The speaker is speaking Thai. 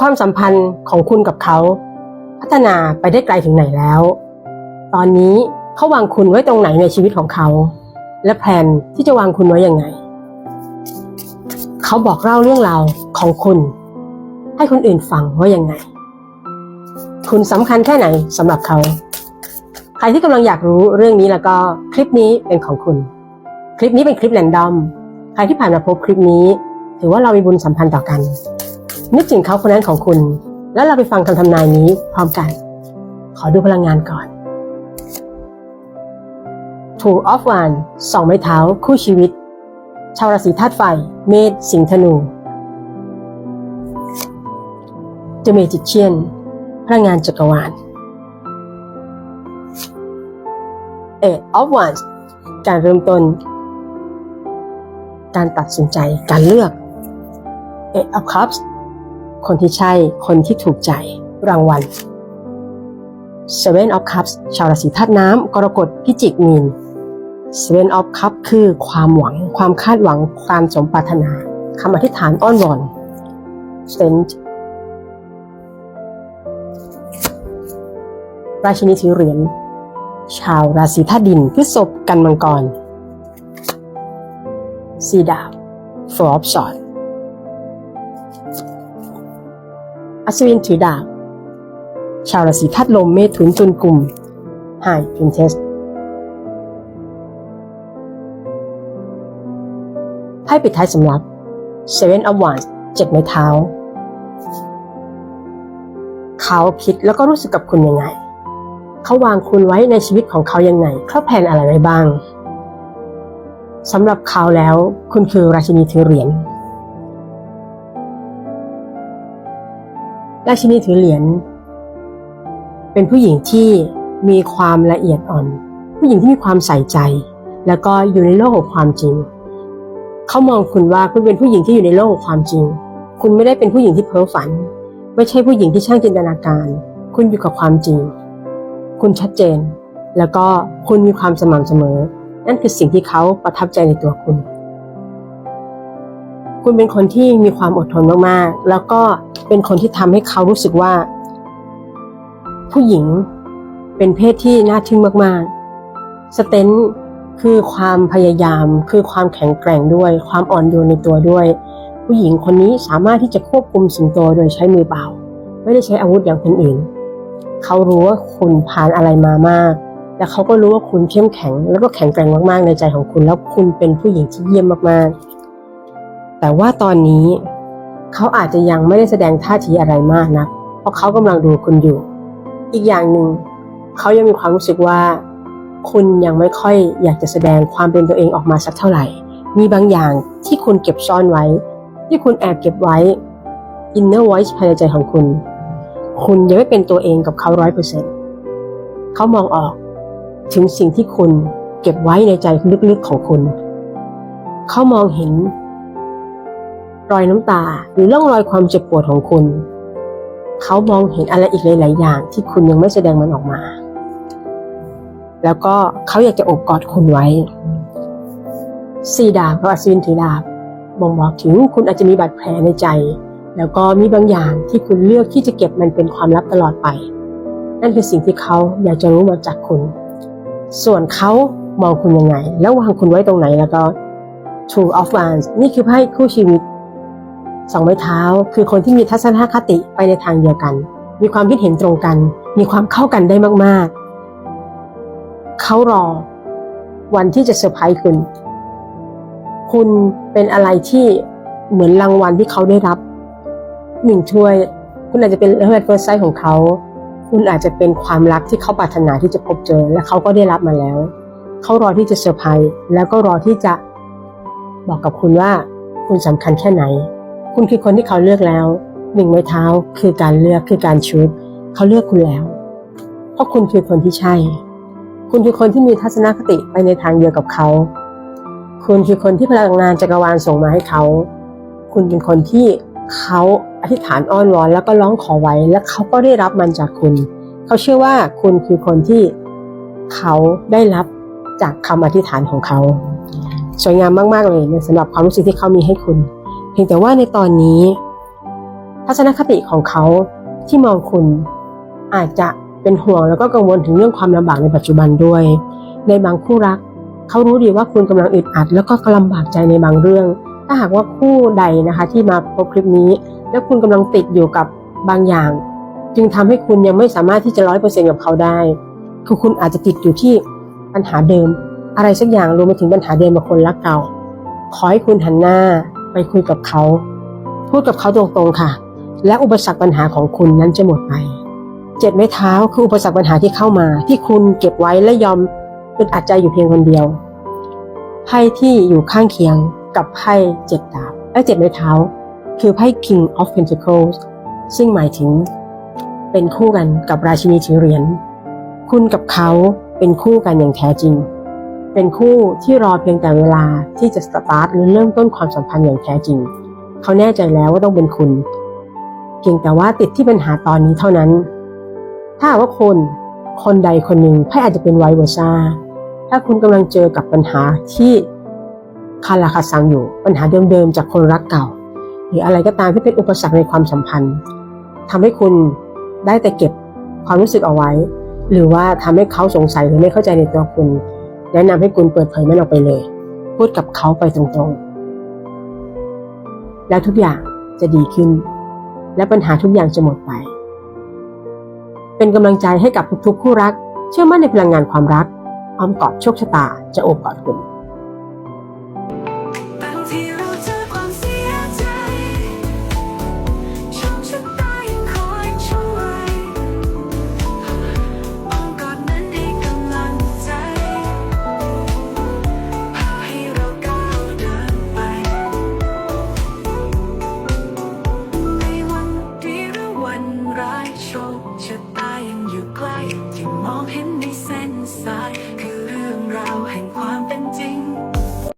ความสัมพันธ์ของคุณกับเขา พัฒนาไปได้ไกลถึงไหนแล้ว ตอนนี้เขาวางคุณไว้ตรงไหนในชีวิตของเขา และแผนที่จะวางคุณไว้อยังไง เขาบอกเล่าเรื่องราวของคุณ ให้คนอื่นฟังว่ายังไง คุณสำคัญแค่ไหนสำหรับเขา ใครที่กำลังอยากรู้เรื่องนี้แล้วก็คลิปนี้เป็นของคุณ คลิปนี้เป็นคลิปแรนดอม ใครที่ผ่านมาพบคลิปนี้ ถือว่าเรามีบุญสัมพันธ์ต่อกัน นึกถึงเขาคนนั้นของคุณ แล้วเราไปฟังคำทำนายนี้พร้อมกัน ขอดูพลังงานก่อน Two of One สองไม้เท้าคู่ชีวิต ชาวราศีธาตุไฟ เมษสิงห์ธนู The Magician พลังงานจักรวาล Eight of Wands การเริ่มต้น การตัดสินใจการเลือก Eight of Cups คนที่ใช่ คนที่ถูกใจ รางวัล Seven of Cups ชาวราศีธาตุน้ำกรกฎพิจิกมีน Seven of Cups คือความหวัง ความคาดหวัง ความสมปรารถนาคำอธิษฐานอ้อนวอน Strength ราชินีถือเหรียญชาวราศีธาตุดินพฤษภกันมังกร สีดาบ Four of Swords อั ศวินถือดาบ ชาวราศีธาตุลมเมถุนตุลกลุ่มไฮพินเทสไพ่ปิดท้ายสำหรับ Seven of Wands เจ็ดไม้เท้า เขาคิดแล้วก็รู้สึกกับคุณยังไง เขาวางคุณไว้ในชีวิตของเขายังไง เขาแผนอะไรไว้บ้างสำหรับเขาแล้ว คุณคือราชินีถือเหรียญ ราชินีถือเหรียญเป็นผู้หญิงที่มีความละเอียดอ่อน ผู้หญิงที่มีความใส่ใจ แล้วก็อยู่ในโลกของความจริง เขามองคุณว่าคุณเป็นผู้หญิงที่อยู่ในโลกของความจริง คุณไม่ได้เป็นผู้หญิงที่เพ้อฝัน ไม่ใช่ผู้หญิงที่ช่างจินตนาการ คุณอยู่กับความจริง คุณชัดเจน แล้วก็คุณมีความสม่ำเสมอ นั่นคือสิ่งที่เขาประทับใจในตัวคุณ คุณเป็นคนที่มีความอดทนมากๆ แล้วก็เป็นคนที่ทำให้เขารู้สึกว่า ผู้หญิงเป็นเพศที่น่าทึ่งมากๆ สเตนคือความพยายาม คือความแข็งแกร่งด้วย ความอ่อนโยนในตัวด้วย ผู้หญิงคนนี้สามารถที่จะควบคุมสิงโตโดยใช้มือเปล่า ไม่ได้ใช้อาวุธอย่างคนอื่น เขารู้ว่าคุณผ่านอะไรมามาก และเขาก็รู้ว่าคุณเข้มแข็ง แล้วก็แข็งแกร่งมากๆในใจของคุณ แล้วคุณเป็นผู้หญิงที่เยี่ยมมากๆ แต่ว่าตอนนี้เขาอาจจะยังไม่ได้แสดงท่าทีอะไรมากนะเพราะเขากำลังดูคุณอยู่ อีกอย่างหนึ่งเขายังมีความรู้สึกว่า คุณยังไม่ค่อยอยากจะแสดงความเป็นตัวเองออกมาสักเท่าไหร่ มีบางอย่างที่คุณเก็บซ่อนไว้ ที่คุณแอบเก็บไว้ inner voice ภายในใจของคุณ คุณยังไม่เป็นตัวเองกับเขาร้อยเปอร์เซ็นต์เขามองออกถึงสิ่งที่คุณเก็บไว้ในใจลึกๆของคุณ เขามองเห็น รอยน้ำตาหรือร่องรอยความเจ็บปวดของคุณ เขามองเห็นอะไรอีกหลาย ๆ อย่างที่คุณยังไม่แสดงมันออกมา แล้วก็เขาอยากจะโอบกอดคุณไว้สีดาบกับอัศวินถือดาบบ่งบอกถึงคุณอาจจะมีบาดแผลในใจ แล้วก็มีบางอย่างที่คุณเลือกที่จะเก็บมันเป็นความลับตลอดไป นั่นคือสิ่งที่เขาอยากจะรู้มาจากคุณ ส่วนเขามองคุณยังไง แล้ววางคุณไว้ตรงไหนแล้วก็ Two of Wands นี่คือไพ่คู่ชีวิต สองไม้เท้า คือคนที่มีทัศนคติไปในทางเดียวกัน มีความคิดเห็นตรงกัน มีความเข้ากันได้มากๆ เขารอวันที่จะเซอร์ไพรส์คุณ คุณเป็นอะไรที่เหมือนรางวัลที่เขาได้รับหนึ่งถ้วย คุณอาจจะเป็นเรื่องเฟิร์สไซส์ของเขา คุณอาจจะเป็นความรักที่เขาปรารถนาที่จะพบเจอ และเขาก็ได้รับมาแล้ว เขารอที่จะเซอร์ไพรส์แล้วก็รอที่จะบอกกับคุณว่าคุณสำคัญแค่ไหน คุณคือคนที่เขาเลือกแล้วหนึ่งไม้เท้าคือการเลือกคือการชูดเขาเลือกคุณแล้ว เพราะคุณคือคนที่ใช่ คุณคือคนที่มีทัศนคติไปในทางเดียวกับเขา คุณคือคนที่พลังงานจักรวาลส่งมาให้เขา คุณเป็นคนที่เขาอธิษฐานอ้อนวอนแล้วก็ร้องขอไว้ และเขาก็ได้รับมันจากคุณ เขาเชื่อว่าคุณคือคนที่เขาได้รับจากคำอธิษฐานของเขา สวยงามมาก ๆ เลยในสำหรับความรู้สึกที่เขามีให้คุณ พียงแต่ว่าในตอนนี้ ทัศนคติของเขาที่มองคุณ อาจจะเป็นห่วงแล้วก็กังวลถึงเรื่องความลำบากในปัจจุบันด้วย ในบางคู่รัก เขารู้ดีว่าคุณกำลังอึดอัด แล้วก็ลำบากใจในบางเรื่อง ถ้าหากว่าคู่ใดนะคะ ที่มาพบคลิปนี้ แล้วคุณกำลังติดอยู่กับบางอย่าง จึงทำให้คุณยังไม่สามารถที่จะร้อยเปอร์เซ็นต์กับเขาได้ คือคุณอาจจะติดอยู่ที่ปัญหาเดิม อะไรสักอย่างรวมไปถึงปัญหาเดิมกับคนรักเก่าขอให้คุณหันหน้า ไปคุยกับเขา พูดกับเขาตรงๆค่ะ และอุปสรรคปัญหาของคุณนั้นจะหมดไป เจ็ดไม้เท้าคืออุปสรรคปัญหาที่เข้ามา ที่คุณเก็บไว้และยอมอึดอัดใจอยู่เพียงคนเดียวไพ่ที่อยู่ข้างเคียงกับไพ่เจ็ดดาบและเจ็ดไม้เท้า คือไพ่ King of Pentacles ซึ่งหมายถึงเป็นคู่กันกับราชินีถือเหรียญคุณกับเขาเป็นคู่กันอย่างแท้จริง เป็นคู่ที่รอเพียงแต่เวลาที่จะสตาร์ทหรือเริ่มต้นความสัมพันธ์อย่างแท้จริง เขาแน่ใจแล้วว่าต้องเป็นคุณ เพียงแต่ว่าติดที่ปัญหาตอนนี้เท่านั้น ถ้าว่าคนคนใดคนหนึ่งไพ่อาจจะเป็นไวเวอร์ซ่าถ้าคุณกำลังเจอกับปัญหาที่คาราคาซังอยู่ ปัญหาเดิมๆจากคนรักเก่า หรืออะไรก็ตามที่เป็นอุปสรรคในความสัมพันธ์ทำให้คุณได้แต่เก็บความรู้สึกเอาไว้ หรือว่าทำให้เขาสงสัยหรือไม่เข้าใจในตัวคุณ แนะนำให้คุณเปิดเผยมันออกไปเลย พูดกับเขาไปตรงๆ แล้วทุกอย่างจะดีขึ้น และปัญหาทุกอย่างจะหมดไป เป็นกำลังใจให้กับทุกๆคู่รัก เชื่อมั่นในพลังงานความรักอ้อมกอดโชคชะตาจะโอบกอดคุณ